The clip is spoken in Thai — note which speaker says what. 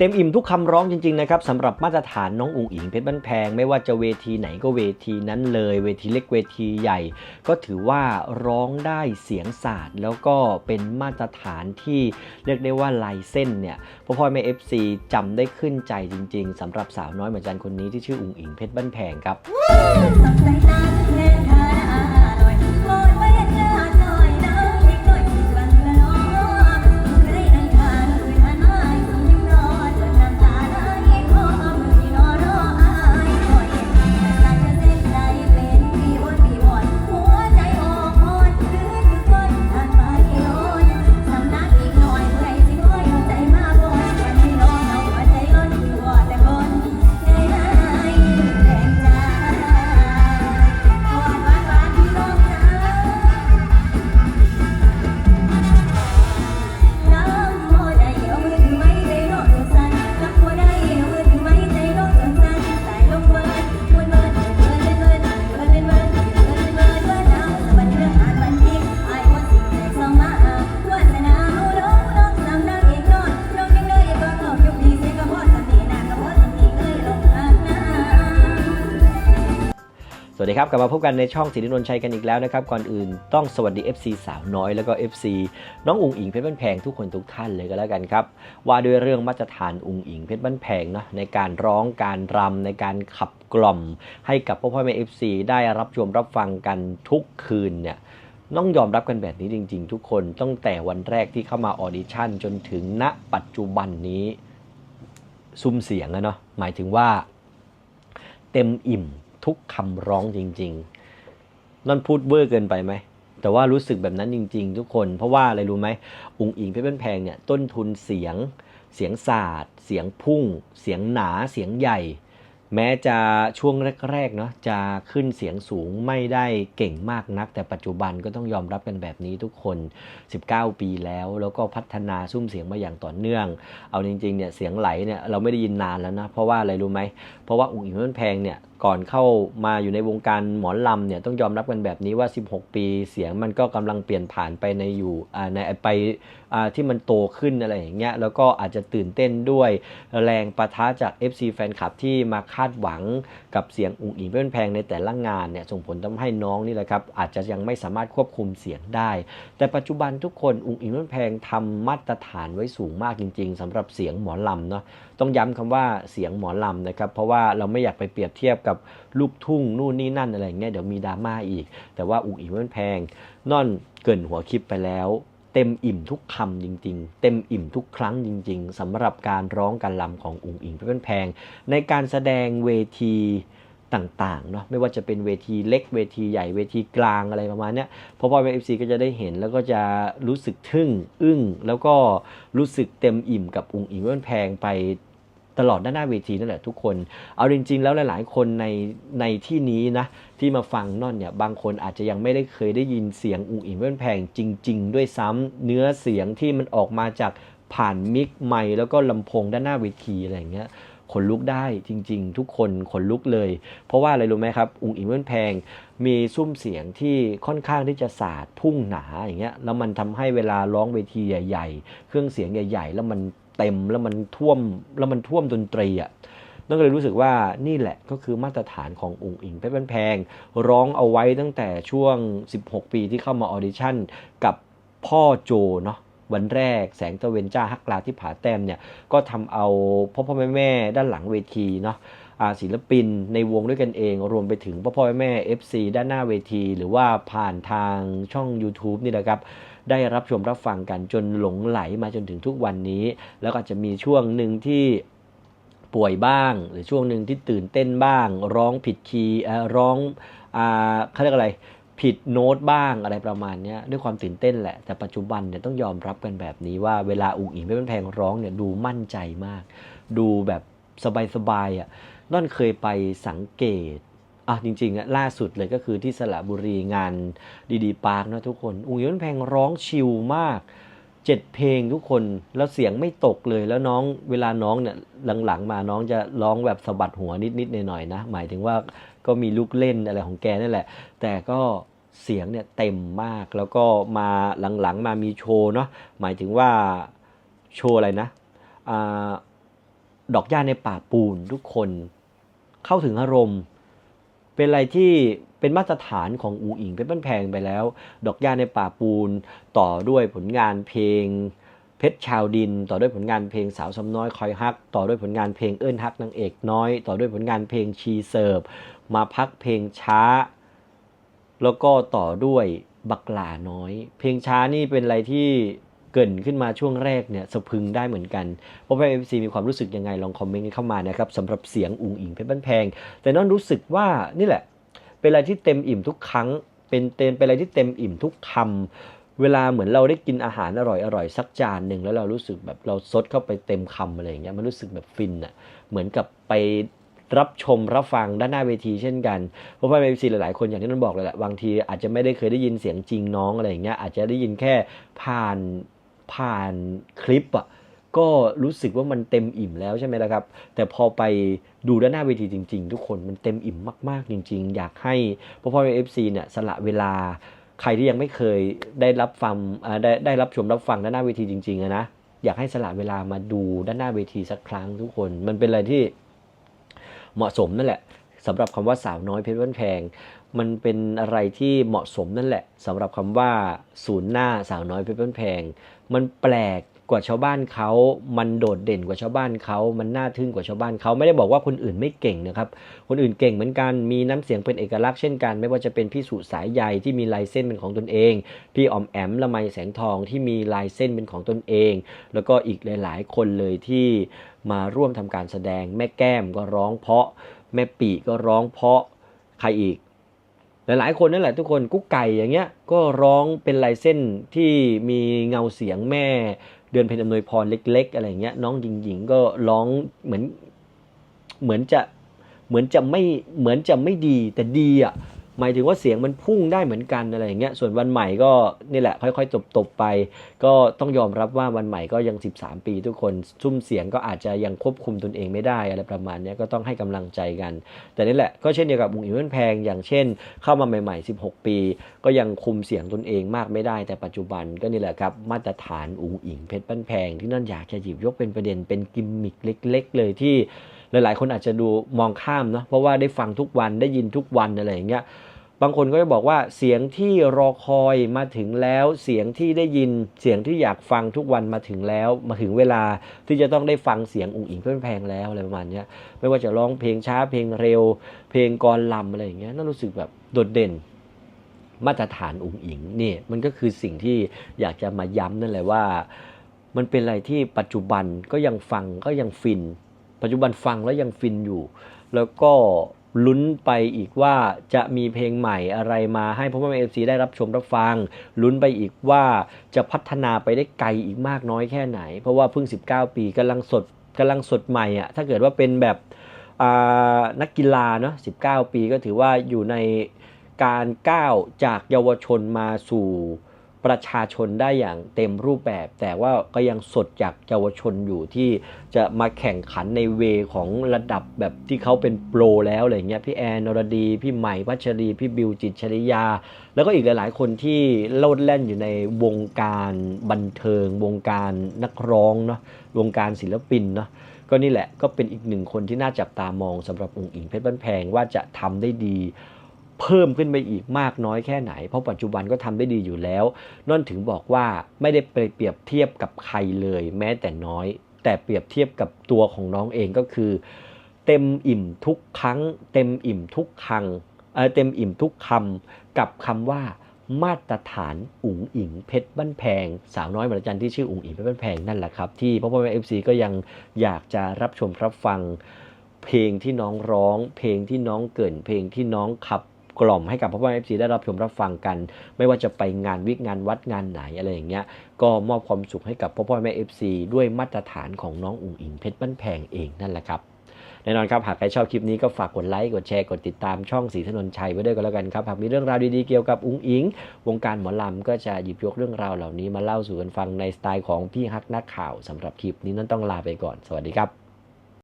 Speaker 1: เต็มอิ่มทุกคำร้องจริงๆนะครับสำหรับมาตรฐานน้องอุ๋งอิงเพชรบ้านแพง ไม่ว่าจะเวทีไหนก็เวทีนั้นเลย เวทีเล็กเวทีใหญ่ ก็ถือว่าร้องได้เสียงศาสตร์ แล้วก็เป็นมาตรฐานที่เรียกได้ว่าลายเส้นเนี่ยพ่อพ่อแม่เอฟซีจำได้ขึ้นใจจริงๆสำหรับสาวน้อยเหมือนจันคนนี้ที่ชื่ออุ๋งอิงเพชรบ้านแพงครับ
Speaker 2: วัสดีครับ กลับ
Speaker 1: มาพบกันในช่องสิรินนท์ชัยกันอีกแล้วนะครับ ก่อนอื่นต้องสวัสดี FC สาวน้อยแล้วก็ FC น้องอุงอิงเพชรบ้านแพงทุกคนทุกท่านเลยก็แล้วกันครับ ว่าด้วยเรื่องมาตรฐานอุงอิงเพชรบ้านแพงเนาะในการร้องการรำในการขับกล่อม ให้กับพ่อพ่อแม่ FC ได้รับชมรับฟังกันทุกคืนเนี่ยต้องยอมรับกันแบบนี้จริง ๆ ทุกคนตั้งแต่วันแรกที่เข้ามาออดิชั่นจนถึงณปัจจุบันนี้ซุ้มเสียงอะเนาะหมายถึงว่า เต็มอิ่ม ทุกคำร้องจริงๆนั่นพูดเวอร์เกินไปไหม แต่ว่ารู้สึกแบบนั้นจริง ๆ ทุกคน เพราะว่าอะไรรู้ไหมอุ๋งอิงเพชรบ้านแพงเนี่ยต้นทุนเสียง เสียงศาสตร์ เสียงพุ่ง เสียงหนา เสียงใหญ่ แม้จะช่วงแรกๆเนาะจะขึ้นเสียงสูงไม่ได้เก่งมากนัก แต่ปัจจุบันก็ต้องยอมรับกันแบบนี้ทุกคน 19 ปีแล้ว แล้วก็พัฒนาซุ้มเสียงมาอย่างต่อเนื่อง เอาจริงๆเนี่ยเสียงไหลเนี่ยเราไม่ได้ยินนานแล้วนะเพราะว่าอะไรรู้ไหมเพราะว่าอุ๋งอิงเพชรบ้านแพงเนี่ย ก่อนเข้ามาอยู่ในวงการหมอลำเนี่ยต้องยอมรับกันแบบนี้ว่า 16 ปีเสียงมันก็กำลังเปลี่ยนผ่านไปในอยู่ในไปที่มันโตขึ้นอะไรอย่างเงี้ยแล้วก็อาจจะตื่นเต้นด้วยแรงประทะจาก FC แฟนคลับที่มาคาดหวังกับเสียงอุ๋งอิงเพชรบ้านแพงในแต่ละงานเนี่ยส่งผลทำให้น้องนี่แหละครับอาจจะยังไม่สามารถควบคุมเสียงได้ แต่ปัจจุบันทุกคนอุ๋งอิงเพชรบ้านแพงทำมาตรฐานไว้สูงมากจริง ๆสำหรับเสียงหมอลำเนาะต้องย้ำคำว่าเสียงหมอลำนะครับเพราะว่าเราไม่อยากไปเปรียบเทียบกับลูกทุ่งนู่นนี่นั่นอะไรเงี้ยเดี๋ยวมีดราม่าอีก แต่ว่าอุ๋งอิงมันแพงนอนเกินหัวคลิปไปแล้ว เต็มอิ่มทุกคำจริง ๆ เต็มอิ่มทุกครั้งจริง ๆสำหรับการร้องการลำของอุ๋งอิงเพชรบ้านแพง ในการแสดงเวทีต่างๆเนาะไม่ว่าจะเป็นเวทีเล็กเวทีใหญ่เวทีกลางอะไรประมาณเนี้ยพอพอเอฟซีก็จะได้เห็นแล้วก็จะรู้สึกทึ่งอึ้ง แล้วก็รู้สึกเต็มอิ่มกับอุ๋งอิงเพชรบ้านแพงไป ตลอดด้านหน้าเวทีนั่นแหละทุกคน เอาจริง ๆ แล้วหลาย ๆ คนในในที่นี้นะที่มาฟังน่อนเนี่ยบางคนอาจจะยังไม่ได้เคยได้ยินเสียงอุ๋งอิงเพื่นแพงจริง ๆ ด้วยซ้ำเนื้อเสียงที่มันออกมาจากผ่านมิกไมค์แล้วก็ลำโพงด้านหน้าเวทีอะไรอย่างเงี้ยขนลุกได้จริง ๆ ทุกคนขนลุกเลย เพราะว่าอะไรรู้ไหมครับอุ๋งอิงเพื่นแพงมีซุ้มเสียงที่ค่อนข้างที่จะสาดพุ่งหนาอย่างเงี้ยแล้วมันทำให้เวลาร้องเวทีใหญ่ ๆ เครื่องเสียงใหญ่ ๆ แล้วมัน เต็มแล้วมันท่วมแล้วมันท่วมดนตรีอะนั่นก็เลยรู้สึกว่านี่แหละก็คือมาตรฐานของอุ๋งอิงเพชรบ้านแพงร้องเอาไว้ตั้งแต่ช่วง 16 ปีที่เข้ามาออดิชั่นกับพ่อโจเนาะวันแรกแสงตะเวนจ้าฮักลาที่ผาแต้มเนี่ยก็ทำเอาพ่อพ่อแม่แม่ด้านหลังเวทีเนาะศิลปินในวงด้วยกันเอง รวมไปถึงพ่อพ่อแม่แม่ FC ด้านหน้าเวที หรือว่าผ่านทางช่อง YouTube นี่แหละครับ ได้รับชมรับฟังกันจนหลงไหลมาจนถึงทุกวันนี้ แล้วก็จะมีช่วงหนึ่งที่ป่วยบ้าง หรือช่วงหนึ่งที่ตื่นเต้นบ้าง ร้องผิดคีย์ร้องเขาเรียกอะไรผิดโน้ตบ้างอะไรประมาณนี้ด้วยความตื่นเต้นแหละ แต่ปัจจุบันเนี่ยต้องยอมรับกันแบบนี้ว่าเวลาอุ๋งอิงเพชรบ้านแพงร้องเนี่ยดูมั่นใจมาก ดูแบบสบายๆอะนั่นเคยไปสังเกต อะจริงๆอะล่าสุดเลยก็คือที่สระบุรีงานดีดีปาร์คนะทุกคน อุ๋งอิงเพชรบ้านแพงร้องชิลมากเจ็ดเพลงทุกคนแล้วเสียงไม่ตกเลยแล้วน้องเวลาน้องเนี่ยหลังๆมาน้องจะร้องแบบสะบัดหัวนิดๆหน่อยๆนะ หมายถึงว่าก็มีลูกเล่นอะไรของแกนั่นแหละ แต่ก็เสียงเนี่ยเต็มมากแล้วก็มาหลังๆมามีโชว์เนาะหมายถึงว่าโชว์อะไรนะอ่าดอกหญ้าในป่าปูนทุกคนเข้าถึงอารมณ์ เป็นอะไรที่เป็นมาตรฐานของอูอิงเป็นบ้านแพงไปแล้ว ดอกหญ้าในป่าปูนต่อด้วยผลงานเพลงเพชรชาวดิน ต่อด้วยผลงานเพลงสาวสำน้อยคอยฮัก ต่อด้วยผลงานเพลงเอิ้นฮักนางเอกน้อย ต่อด้วยผลงานเพลงชีเสิร์ฟมาพักเพลงช้า แล้วก็ต่อด้วยบักหลาน้อย เพลงช้านี่เป็นอะไรที่ เกินขึ้นมาช่วงแรกเนี่ยสะพึงได้เหมือนกันพราะว่าเอฟซีมีความรู้สึกยังไงลองคอมเมนต์กันเข้ามานะครับสำหรับเสียงอุงอิงเพชรบ้านแพง แต่น้องรู้สึกว่านี่แหละ เป็นอะไรที่เต็มอิ่มทุกครั้ง เป็นเต็มเป็นอะไรที่เต็มอิ่มทุกคำเวลาเหมือนเราได้กินอาหารอร่อยอร่อยสักจานหนึ่งแล้วเรารู้สึกแบบเราซดเข้าไปเต็มคำอะไรอย่างเงี้ยมันรู้สึกแบบฟินอะเหมือนกับไปรับชมรับฟังด้านหน้าเวทีเช่นกัน เพราะว่าเอฟซีหลายๆ คนอย่างที่นนบอกเลยแหละบางทีอาจจะไม่ได้เคยได้ยินเสียงจริงน้องอะไรอย่างเงี้ยอาจจะได้ยินแค่ผ่าน ผ่านคลิปอะก็รู้สึกว่ามันเต็มอิ่มแล้วใช่ไหมล่ะครับ แต่พอไปดูด้านหน้าเวทีจริง ๆ ทุกคนมันเต็มอิ่มมากๆ จริง ๆ อยากให้พ่อพ่อเอฟซีเนี่ยสละเวลาใครที่ยังไม่เคยได้รับฟังได้ได้รับชมรับฟังด้านหน้าเวทีจริงๆนะอยากให้สละเวลามาดูด้านหน้าเวทีสักครั้งทุกคน มันเป็นอะไรที่เหมาะสมนั่นแหละสำหรับคำว่าสาวน้อยเพชรบ้านแพง มันเป็นอะไรที่เหมาะสมนั่นแหละสำหรับคำว่าศูนย์หน้าสาวน้อยเพชรบ้านแพง มันแปลกกว่าชาวบ้านเขา มันโดดเด่นกว่าชาวบ้านเขา มันน่าทึ่งกว่าชาวบ้านเขาไม่ได้บอกว่าคนอื่นไม่เก่งนะครับ คนอื่นเก่งเหมือนกัน มีน้ำเสียงเป็นเอกลักษณ์เช่นกัน ไม่ว่าจะเป็นพี่สุสายใยที่มีลายเส้นเป็นของตนเอง พี่อมแอมละไมแสงทองที่มีลายเส้นเป็นของตนเอง แล้วก็อีกหลาย ๆ คนเลยที่มาร่วมทำการแสดง แม่แก้มก็ร้องเพาะ แม่ปีก็ร้องเพาะ ใครอีก หลายๆคนนั่นแหละทุกคนกุ๊กไก่อย่างเงี้ยก็ร้องเป็นลายเส้นที่มีเงาเสียงแม่ เดือนเพ็ญอำนวยพรเล็ก ๆ อะไรเงี้ยน้องหญิงหญิงๆก็ร้องเหมือนเหมือนจะเหมือนจะไม่เหมือนจะไม่ดีแต่ดีอะ หมายถึงว่าเสียงมันพุ่งได้เหมือนกันอะไรอย่างเงี้ยส่วนวันใหม่ก็นี่แหละค่อยๆจบๆไป ก็ต้องยอมรับว่าวันใหม่ก็ยัง 13 ปีทุกคนซุ้มเสียงก็อาจจะยังควบคุมตนเองไม่ได้อะไรประมาณเนี้ยก็ต้องให้กำลังใจกัน แต่นี่แหละก็เช่นเดียวกับมุงอิงเวนแพง อย่างเช่น เข้ามาใหม่ ๆ 16 ปี ก็ยังคุมเสียงตนเองมากไม่ได้ แต่ปัจจุบันก็นี่แหละครับมาตรฐานอุงอิงเพชรบ้านแพงที่นั่นอยากจะหยิบยกเป็นประเด็นเป็นกิมมิคเล็ก ๆ เลยที่หลาย ๆ คนอาจจะดูมองข้ามเนาะเพราะว่าได้ฟังทุกวันได้ยินทุกวันอะไรอย่างเงี้ย บางคนก็จะบอกว่าเสียงที่รอคอยมาถึงแล้ว เสียงที่ได้ยินเสียงที่อยากฟังทุกวันมาถึงแล้ว มาถึงเวลาที่จะต้องได้ฟังเสียงอุ๋งอิงเพื่อนแพงแล้วอะไรประมาณนี้ไม่ว่าจะร้องเพลงช้าเพลงเร็ว เพลงกรลำอะไรอย่างเงี้ยน่ารู้สึกแบบโดดเด่นมาตรฐานอุ๋งอิงนี่มันก็คือสิ่งที่อยากจะมาย้ำนั่นแหละว่า มันเป็นอะไรที่ปัจจุบันก็ยังฟังก็ยังฟิน ปัจจุบันฟังแล้วยังฟินอยู่ แล้วก็ ลุ้นไปอีกว่าจะมีเพลงใหม่อะไรมาให้พ่อแม่เอฟซีได้รับชมรับฟัง ลุ้นไปอีกว่าจะพัฒนาไปได้ไกลอีกมากน้อยแค่ไหน เพราะว่าเพิ่ง 19 ปีกำลังสดกำลังสดใหม่อะถ้าเกิดว่าเป็นแบบนักกีฬาเนาะ19 ปีก็ถือว่าอยู่ในการก้าวจากเยาวชนมาสู่ ประชาชนได้อย่างเต็มรูปแบบ แต่ว่าก็ยังสดจากเยาวชนอยู่ที่จะมาแข่งขันในเวของระดับแบบที่เขาเป็นโปรแล้วอะไรเงี้ยพี่แอนนรดี พี่ใหม่พัชรี พี่บิวจิตชริยา แล้วก็อีกหลายๆ คนที่โลดแล่นอยู่ในวงการบันเทิง วงการนักร้องเนาะวงการศิลปินเนาะก็นี่แหละก็เป็นอีกหนึ่งคนที่น่าจับตามองสำหรับองค์อิงเพชรบ้านแพงว่าจะทำได้ดี เพิ่มขึ้นไปอีกมากน้อยแค่ไหน เพราะปัจจุบันก็ทำได้ดีอยู่แล้วนั่นถึงบอกว่าไม่ได้ไปเปรียบเทียบกับใครเลย แม้แต่น้อย แต่เปรียบเทียบกับตัวของน้องเองก็คือ เต็มอิ่มทุกครั้ง เต็มอิ่มทุกครั้งเเต็มอิ่มทุกคำกับคำว่ามาตรฐานอุ๋งอิงเพชรบ้านแพง สาวน้อยมหัศจรรย์ที่ชื่ออุ๋งอิงเพชรบ้านแพงนั่นแหละครับ ที่พ่อพ่อแม่เอฟซีก็ยังอยากจะรับชมรับฟัง เพลงที่น้องร้อง เพลงที่น้องเกินเพลงที่น้องขับ กล่อมให้กับพ่อพ่อเอฟซีได้รับชมรับฟังกัน ไม่ว่าจะไปงานวิกงานวัดงานไหนอะไรอย่างเงี้ยก็มอบความสุขให้กับพ่อพ่อแม่เอฟซีด้วยมาตรฐานของน้องอุ๋งอิงเพชรบ้านแพงเองนั่นแหละครับแน่นอนครับ หากใครชอบคลิปนี้ก็ฝากกดไลค์กดแชร์กดติดตามช่องสีถนนชัยไว้ด้วยกันแล้วกันครับ หากมีเรื่องราวดีๆเกี่ยวกับอุ้งอิง วงการหมอลำก็จะหยิบยกเรื่องราวเหล่านี้มาเล่าสู่กันฟังในสไตล์ของพี่ฮักนักข่าวสำหรับคลิปนี้นั้นต้องลาไปก่อน สวัสดีครับ